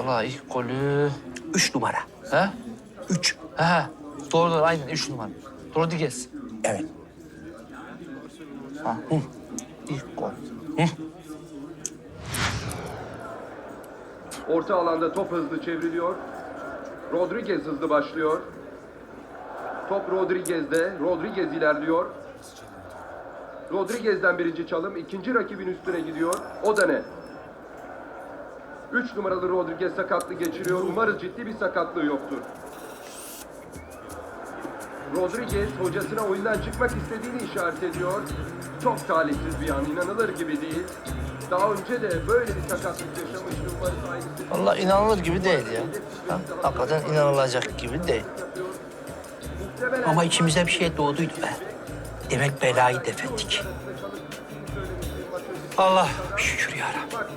Vallahi ilk golü... Üç numara. He? Üç. He. Doğru doğru aynen üç numara. Rodriguez. Evet. Ha. İlk gol. Orta alanda top hızlı çevriliyor. Rodriguez hızlı başlıyor. Top Rodriguez'de. Rodriguez ilerliyor. Rodriguez'den birinci çalım. ikinci rakibin üstüne gidiyor. O da ne? Üç numaralı Rodriguez sakatlığı geçiriyor. Umarız ciddi bir sakatlığı yoktur. Rodriguez hocasına oyundan çıkmak istediğini işaret ediyor. Çok talihsiz bir an, inanılır gibi değil. Daha önce de böyle bir sakatlık yaşamıştı. Umarız aynısı Vallahi inanılır gibi değil ya. Ha? Hakikaten inanılacak gibi değil. Ama içimize bir şey doğduydu be. Demek belayı def ettik. Allah şükür ya Rabbi.